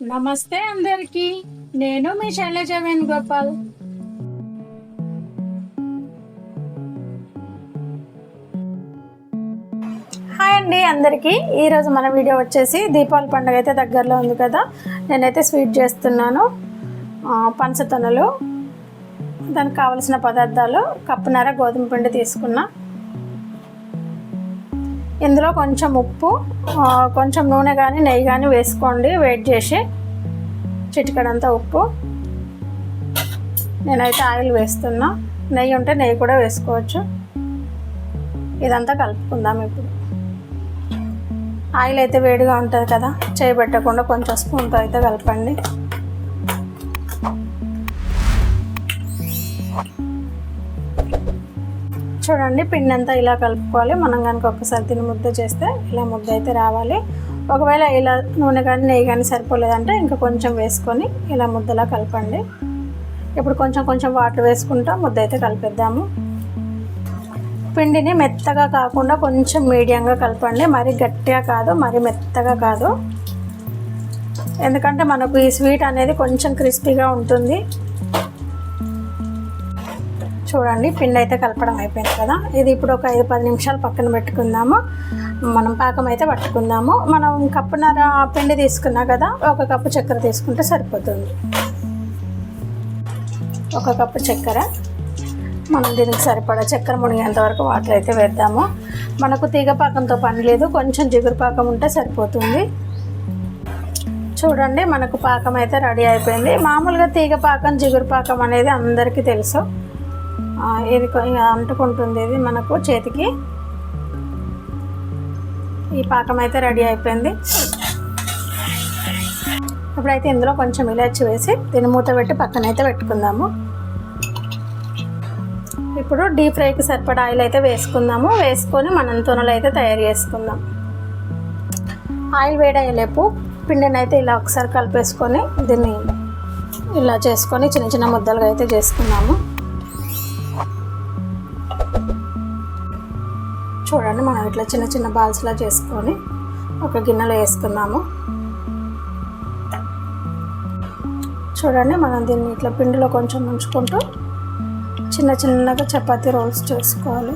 నమస్తే అందరికి నేను మీ శైలజ వేణుగోపాల్. హాయ్ అండి అందరికీ. ఈరోజు మన వీడియో వచ్చేసి దీపావళి పండుగ అయితే దగ్గరలో ఉంది కదా. నేనైతే స్వీట్ చేస్తున్నాను. పంచతనలు పంచతొనలు దానికి కావలసిన పదార్థాలు కప్పున్నర గోధుమ పిండి తీసుకున్నా. ఇందులో కొంచెం ఉప్పు కొంచెం నూనె కానీ నెయ్యి కానీ వేసుకోండి. వెయిట్ చేసి చిటికడంతా ఉప్పు. నేనైతే ఆయిల్ వేస్తున్నా. నెయ్యి ఉంటే నెయ్యి కూడా వేసుకోవచ్చు. ఇదంతా కలుపుకుందాం ఇప్పుడు. ఆయిల్ అయితే వేడిగా ఉంటుంది కదా. చేయి పెట్టకుండా కొంచెం స్పూన్తో అయితే కలపండి. చూడండి పిండి అంతా ఇలా కలుపుకోవాలి. మనం కనుక ఒక్కసారి తిని ముద్ద చేస్తే ఇలా ముద్ద అయితే రావాలి. ఒకవేళ ఇలా నూనె కానీ నెయ్యి కానీ సరిపోలేదంటే ఇంకా కొంచెం వేసుకొని ఇలా ముద్దలా కలపండి. ఇప్పుడు కొంచెం కొంచెం వాటర్ వేసుకుంటా ముద్ద అయితే కలిపేద్దాము. పిండిని మెత్తగా కాకుండా కొంచెం మీడియంగా కలపండి. మరీ గట్టిగా కాదు మరీ మెత్తగా కాదు. ఎందుకంటే మనకు ఈ స్వీట్ అనేది కొంచెం క్రిస్పీగా ఉంటుంది. చూడండి పిండి అయితే కలపడం అయిపోయింది కదా. ఇది ఇప్పుడు ఒక ఐదు పది నిమిషాలు పక్కన పెట్టుకుందాము. మనం పాకం అయితే పట్టుకుందాము. మనం కప్పున్నర పిండి తీసుకున్నా కదా ఒక కప్పు చక్కెర తీసుకుంటే సరిపోతుంది. ఒక కప్పు చక్కెర. మనం దీనికి సరిపడా చక్కెర మునిగేంత వరకు వాటర్ అయితే వేద్దాము. మనకు తీగ పాకంతో పని లేదు కొంచెం జిగురు పాకం ఉంటే సరిపోతుంది. చూడండి మనకు పాకం అయితే రెడీ అయిపోయింది. మామూలుగా తీగ పాకం జిగురు పాకం అనేది అందరికీ తెలుసు. ఇది అంటుకుంటుంది ఇది మనకు చేతికి. ఈ పాకం అయితే రెడీ అయిపోయింది. ఇప్పుడైతే ఇందులో కొంచెం ఇలాచి వేసి దీన్ని మూత పెట్టి పక్కన అయితే పెట్టుకుందాము. ఇప్పుడు డీప్ ఫ్రైకి సరిపడా ఆయిల్ అయితే వేసుకుందాము. వేసుకొని మనం తొనలు అయితే తయారు చేసుకుందాం. ఆయిల్ వేడయ్యేలేపు పిండిని అయితే ఇలా ఒకసారి కలిపేసుకొని దీన్ని ఇలా చేసుకొని చిన్న చిన్న ముద్దలుగా అయితే చేసుకున్నాము. చూడండి మనం ఇట్లా చిన్న చిన్న బాల్స్లా చేసుకొని ఒక గిన్నెలో వేసుకున్నాము చూడండి మనం దీన్ని ఇట్లా పిండిలో కొంచెం ఉంచుకుంటూ చిన్న చిన్నగా చపాతీ రోల్స్ చేసుకోవాలి.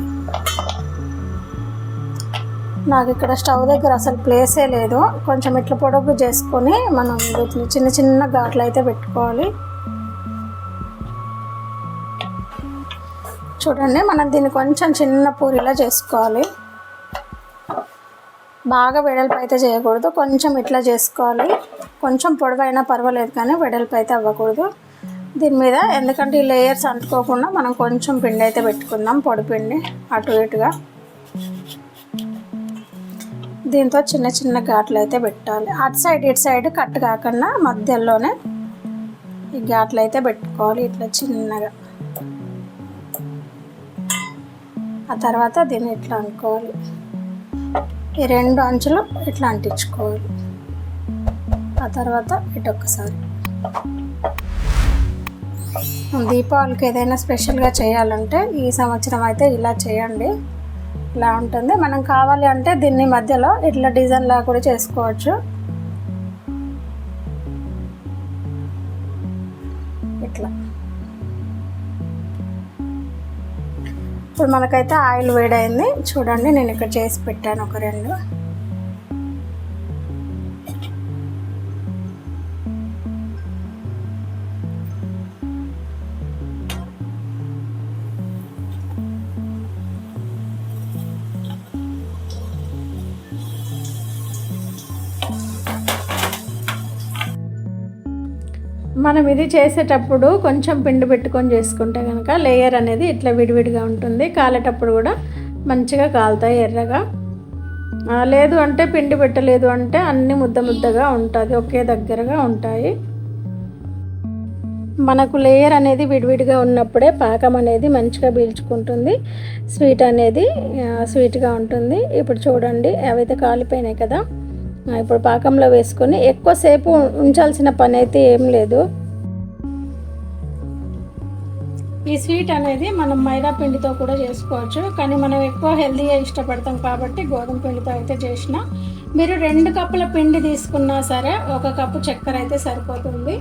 నాకు ఇక్కడ స్టవ్ దగ్గర అసలు ప్లేసే లేదు. కొంచెం ఇట్లా పొడుగు చేసుకొని మనం వీటిని చిన్న చిన్న ఘాట్లు అయితే పెట్టుకోవాలి. చూడండి మనం దీన్ని కొంచెం చిన్న పూరిలా చేసుకోవాలి. బాగా వెడల్పు అయితే చేయకూడదు కొంచెం ఇట్లా చేసుకోవాలి. కొంచెం పొడవైనా పర్వాలేదు కానీ వెడల్పు అయితే అవ్వకూడదు. దీని మీద ఎందుకంటే ఈ లేయర్స్ అంటుకోకుండా మనం కొంచెం పిండి అయితే పెట్టుకుందాం పొడిపిండి అటు ఇటుగా. దీంతో చిన్న చిన్న ఘాట్లు అయితే పెట్టాలి. అటు సైడ్ ఇటు సైడ్ కట్ కాకుండా మధ్యలోనే ఈ ఘాట్లు అయితే పెట్టుకోవాలి ఇట్లా చిన్నగా. ఆ తర్వాత దీన్ని ఇట్లా అనుకోవాలి? ఈ రెండు అంచులు ఇట్లా అంటించుకోవాలి? ఆ తర్వాత ఇటు ఒక్కసారి దీపావళికి ఏదైనా స్పెషల్గా చేయాలంటే ఈ సంవత్సరం అయితే ఇలా చేయండి. ఇలా ఉంటుంది. మనం కావాలి అంటే దీన్ని మధ్యలో ఇట్లా డిజైన్లా కూడా చేసుకోవచ్చు. ఇట్లా. ఇప్పుడు మనకైతే ఆయిల్ వేడైంది. చూడండి నేను ఇక్కడ చేసి పెట్టాను ఒక రెండు. మనం ఇది చేసేటప్పుడు కొంచెం పిండి పెట్టుకొని చేసుకుంటే కనుక లేయర్ అనేది ఇట్లా విడివిడిగా ఉంటుంది. కాలేటప్పుడు కూడా మంచిగా కాలుతాయి ఎర్రగా. లేదు అంటే పిండి పెట్టలేదు అంటే అన్ని ముద్ద ముద్దగా ఉంటుంది ఒకే దగ్గరగా ఉంటాయి. మనకు లేయర్ అనేది విడివిడిగా ఉన్నప్పుడే పాకం అనేది మంచిగా పీల్చుకుంటుంది. స్వీట్ అనేది స్వీట్గా ఉంటుంది. ఇప్పుడు చూడండి అవైతే కాలిపోయినాయి కదా. ఇప్పుడు పాకంలో వేసుకొని ఎక్కువసేపు ఉంచాల్సిన పని అయితే ఏం లేదు. ఈ స్వీట్ అనేది మనం మైదా పిండితో కూడా చేసుకోవచ్చు కానీ మనం ఎక్కువ హెల్దీగా ఇష్టపడతాం కాబట్టి గోధుమ పిండితో అయితే చేసిన. మీరు రెండు కప్పుల పిండి తీసుకున్నా సరే ఒక కప్పు చక్కెర అయితే సరిపోతుంది.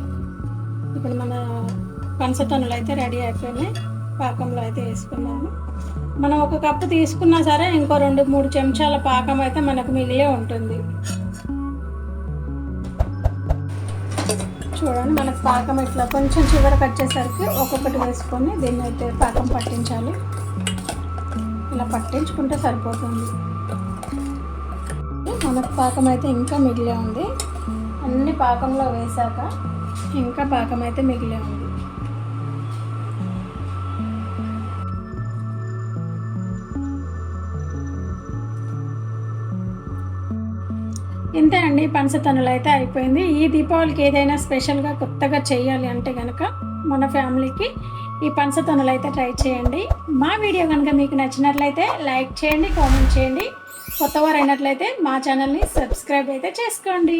ఇప్పుడు మన పంచతనులు అయితే రెడీ అయిపోయినాయి పాకంలో అయితే వేసుకున్నాము మనం ఒక కప్పు తీసుకున్నా సరే ఇంకో రెండు మూడు చెంచాల పాకం అయితే మనకు మిగిలే ఉంటుంది. చూడండి మనకు పాకం ఇట్లా కొంచెం చివరికి వచ్చేసరికి ఒక్కొక్కటి వేసుకొని దీన్ని అయితే పాకం పట్టించాలి. ఇలా పట్టించుకుంటే సరిపోతుంది. మనకు పాకం అయితే ఇంకా మిగిలే ఉంది. అన్ని పాకంలో వేసాక ఇంకా పాకం అయితే మిగిలే ఉంది. ఇంతే అండి పంచతనులు అయితే అయిపోయింది. ఈ దీపావళికి ఏదైనా స్పెషల్గా కొత్తగా చేయాలి అంటే కనుక మన ఫ్యామిలీకి ఈ పంచతనులు అయితే ట్రై చేయండి. మా వీడియో కనుక మీకు నచ్చినట్లయితే లైక్ చేయండి కామెంట్ చేయండి. కొత్తవారు అయినట్లయితే మా ఛానల్ని సబ్స్క్రైబ్ అయితే చేసుకోండి.